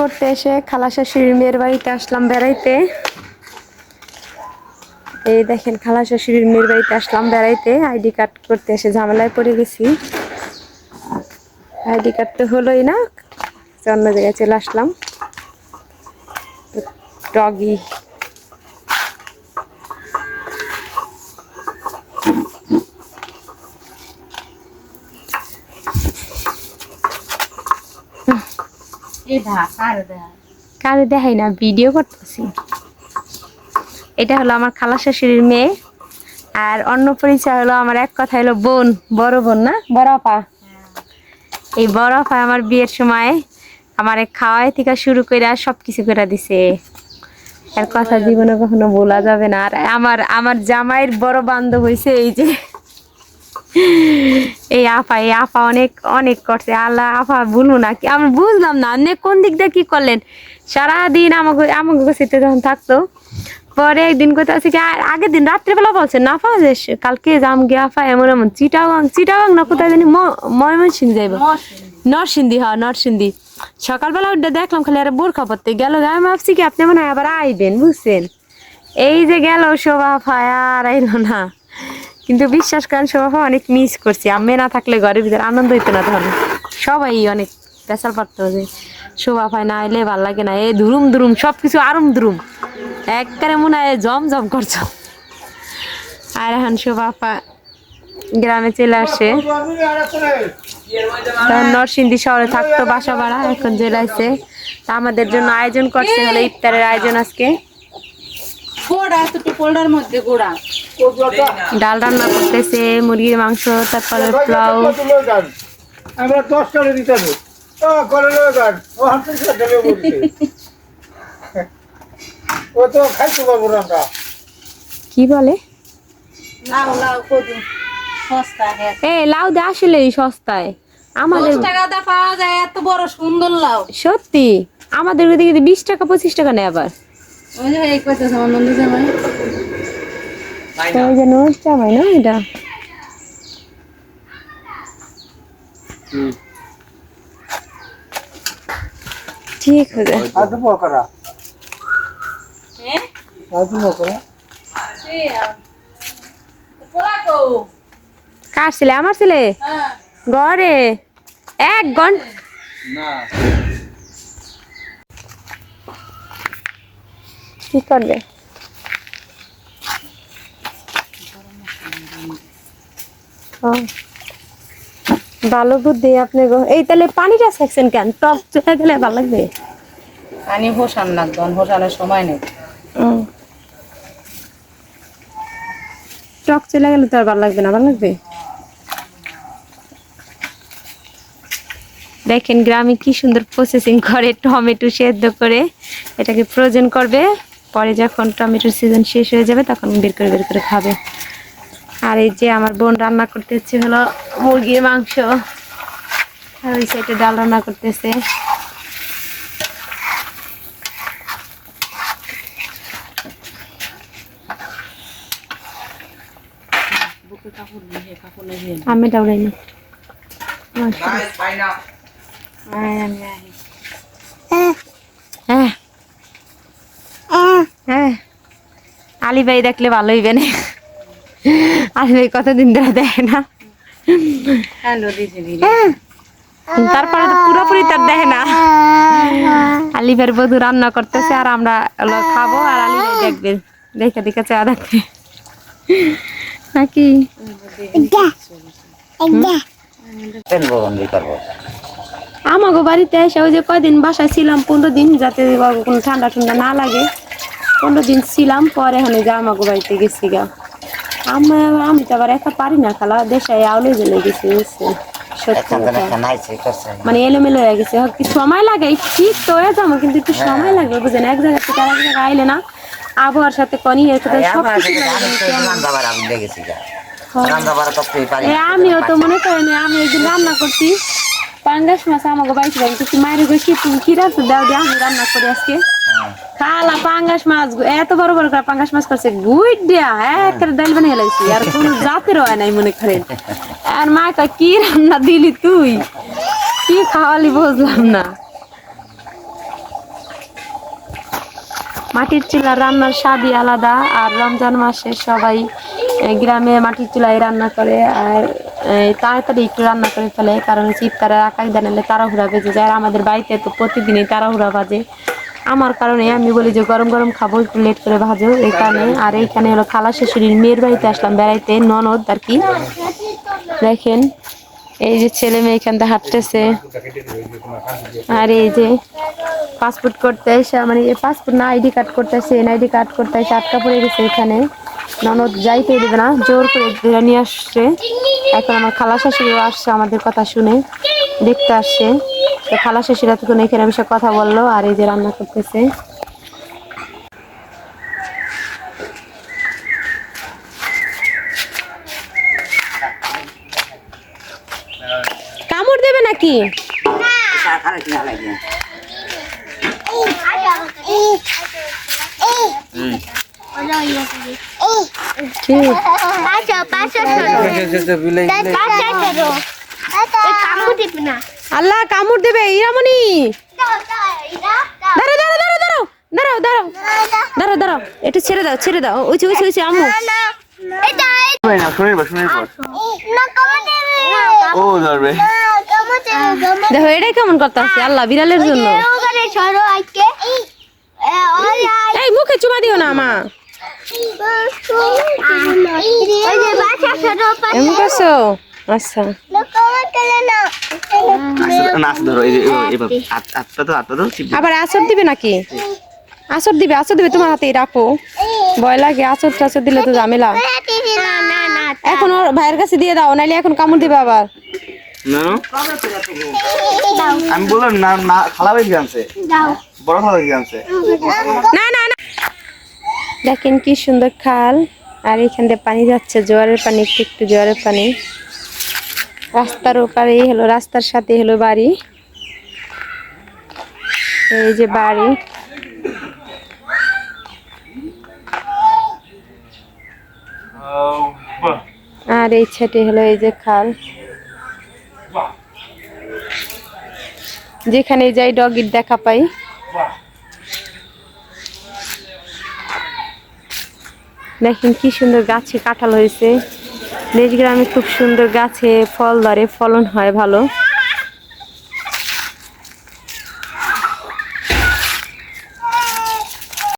করতে এসে খালা শাশুড়ির মেয়ের বাড়িতে আসলাম বেড়াইতে। এই দেখেন, খালা শাশুড়ির মেয়ের বাড়িতে আসলাম বেড়াইতে। আইডি কার্ড করতে এসে ঝামেলায় পড়ে গেছি। আইডি কার্ড তো হলোই না, অন্য জায়গায় চলে আসলাম। ডগি কারও দেখাই না ভিডিও করতেছি। এটা হলো আমার খালা শাশুড়ির মেয়ে আর অন্য পরিচয় হলো আমার এক কথা হলো বোন বড় বোন না? বড় আপা। এই বড় আপা আমার বিয়ের সময় আমার খাওয়াই থেকে শুরু করে সব কিছু করে দিছে। আর কথা জীবনে কখনো বলা যাবে না। আর আমার আমার জামাইয়ের বড় বান্ধব হয়েছে এই যে। এই আফা, এই আপা অনেক অনেক করছে। আল্লাহ, আফা বলব না কি? আমি বুঝলাম না। আপনি কোন দিক দিয়ে কি করলেন? সারাদিন আমাকে আমাকে কাছে যখন থাকতো, পরে একদিন কোথাও আছে কি আগের দিন রাত্রেবেলা বলছে না পাওয়া যায় কালকে যাম গিয়ে আফা, এমন এমন। চিটাগাং চিটাগাং না কোথায় জানি ময়মনসিং যাইব। নরসিংদী হ্যাঁ নরসিংদী। সকালবেলা উঠে দেখলাম খালি আর বোরখা পড়তে গেল। আমি ভাবছি কি, আপনি মনে হয় আবার আইবেন, বুঝছেন? এই যে গেল শোভা ফায়া আর আইলো না। কিন্তু বিশ্বাস করেন শোভা অনেক মিস করছি। আমি না থাকলে ঘরের ভিতরে আনন্দ হইতো না তখন। সবাই অনেক পেশাল পারতো যে, শোভা ফাই না, এলে ভালো লাগে না, এ ধুরুম ধুরুম সব কিছু আরম ধুরুম একবারে মনে হয় জম জম করছ। আর এখন শোভা ফা গ্রামে চলে আসে নরসিংদী শহরে থাকতো বাসা ভাড়া, এখন জেলাইছে তা আমাদের জন্য আয়োজন করছে হলো ইফতারের আয়োজন আজকে। গোড়া এতটুকু পোল্ডার মধ্যে গোড়া। ডাল রান্না করতেছে মুরগির মাংস তারপরে পোলাও। আমরা দশ টাকা দিতে হবে। ও করে লয়ে ও হাতে ও তো খাইতে পারব না আমরা। কি বলে? লাউ লাউ কদু হ্যাঁ। লাউ দে আসলেই সস্তায়। আমাদের দশ টাকা দা পাওয়া যায় এত বড় সুন্দর লাউ। সত্যি আমাদের ওদিকে বিশ টাকা পঁচিশ টাকা নেয় আবার। ওই যে এই কইতেছে আমার নন্দু জামাই। না এটা? ঠিক আছে আজ পকড়া হ্যাঁ? আজ পকড়া কো কার ছেলে? আমার ছেলে? হ্যাঁ। ঘরে? এক ঘণ্টা কি করবে? ও, ভালো বুদ্ধি আপনি এই তাহলে পানিটা সেকশন কেন? টক চলে গেলে ভালো লাগবে? পানি হোসান লাগতো হোসানের সময় নেই। টক চলে গেলে তো আর ভালো লাগবে না ভালো লাগবে? দেখেন গ্রামে কি সুন্দর প্রসেসিং করে টমেটো সেদ্ধ করে এটাকে ফ্রোজেন করবে। পরে যখন টমেটোর সিজন শেষ হয়ে যাবে তখন বের করে বের করে খাবে। আর এই যে আমার বোন রান্না করতেছে হলো মুরগির মাংস। আর ওই সাইডে ডাল রান্না করতেছে। আমি ডাউরাইনি হ্যাঁ আলী ভাই দেখলে ভালো হইবে না। আলী ভাই কতদিন ধরে দেখে না। তারপরে তো পুরোপুরি তার দেখে না। আলী ভাইয়ের বধু রান্না করতেছে আর আমরা খাব আর আলী ভাই দেখবে। দেখে দেখে চা দেখবে। নাকি? আমাগো বাড়িতে এসে ওই যে কয়দিন বাসায় ছিলাম পনেরো দিন যাতে কোনো ঠান্ডা ঠান্ডা না লাগে। পনেরো দিন ছিলাম পরে এখানে যে আমাগো বাড়িতে গেছি গা। আমি আমি তো আবার একা পারি না খালা দেশে আউলে জেলে গেছি বুঝছে? মানে এলোমেলো হয়ে গেছে কি সময় লাগে? ঠিক তো হয়ে যাব কিন্তু একটু সময় লাগবে বুঝেন এক জায়গা থেকে আরেক জায়গায় আইলে না আবহাওয়ার সাথে কনি এর সাথে সব আমিও তো মনে করেন আমি একদিন রান্না করছি। পাঙ্গাস মাছ আমাকে যাই কিছু মায়ের গেছি তুমি কি রাখছো দাও দিয়ে আমি রান্না করি আজকে। পাঙ্গাস মাছ এত বড় বড় করে পাঙ্গাস মাছ করছে ডাল বানিয়ে আর কোন জাতের হয় নাই, মনে করেন। আর মা কি রান্না দিলি তুই? কি খাওয়ালি বুঝলাম না। মাটির চুলা রান্নার স্বাদই আলাদা, আর রমজান মাসে সবাই গ্রামে মাটির চুলায় রান্না করে, আর তাড়াতাড়ি একটু রান্না করে ফেলে, কারণ ইফতারে আকাশ দানালে তাড়াহুড়া বেজে যায়, আর আমাদের বাড়িতে তো প্রতিদিনই তাড়াহুড়া বাজে। আমার কারণে আমি বলি যে গরম গরম খাব, একটু লেট করে ভাজো, এই কারণে। আর এইখানে হলো খালা শাশুড়ির মেয়ের বাড়িতে আসলাম বেড়াইতে, ননদ আর কি। দেখেন, এই যে ছেলে মেয়ে এখান থেকে হাঁটতেছে। আর এই যে পাসপোর্ট করতে এসে মানে এই পাসপোর্ট না আইডি কার্ড করতে এসে এনআইডি কার্ড করতে এসে আটকা পড়ে গেছে এখানে। ননদ যাইতে দেবে না, জোর করে ধরে নিয়ে আসছে। এখন আমার খালা শাশুড়িও আসছে আমাদের কথা শুনে, দেখতে আসছে। তো খালা শাশুড়ি তখন এখানে বিষয়ে কথা বলল আর এই যে রান্না করতেছে কামড় দেবে নাকি ঠিক আল্লাহ কামড় দেবে ইরামণি দাঁড়ো দাঁড়ো দাঁড়ো দাঁড়ো দাঁড়াও দাঁড়াও দাঁড়াও দাঁড়াও এটা ছেড়ে দাও ছেড়ে দাও ওই ওই ওই আমু দেখো এটাই কেমন করতে আসছে আল্লাহ বিড়ালের জন্য এই মুখে চুমা দিও না মা আচ্ছা। আবার দিবে নাকি? দিবে দিবে তোমার হাতেই রাখো ভয় লাগে দিলে তো ঝামেলা। এখন ওর ভাইয়ের কাছে দিয়ে দাও নাইলে এখন কামড় দিবে আবার। না আমি বললাম না না খালা ভাই আনছে। বড় খালা ভাই আনছে। না না না। দেখেন কি সুন্দর খাল। আর এখান দিয়ে পানি যাচ্ছে জোয়ারের পানি একটু একটু জোয়ারের পানি। রাস্তার ওপারে হলো, রাস্তার সাথে হলো বাড়ি। এই যে বাড়ি। আর এই ছেটে হলো এই যে খাল। যেখানে যাই ডগির দেখা পাই। দেখেন কি সুন্দর গাছে কাঁঠাল হয়েছে। দেশ গ্রামে খুব সুন্দর গাছে ফল ধরে ফলন হয় ভালো।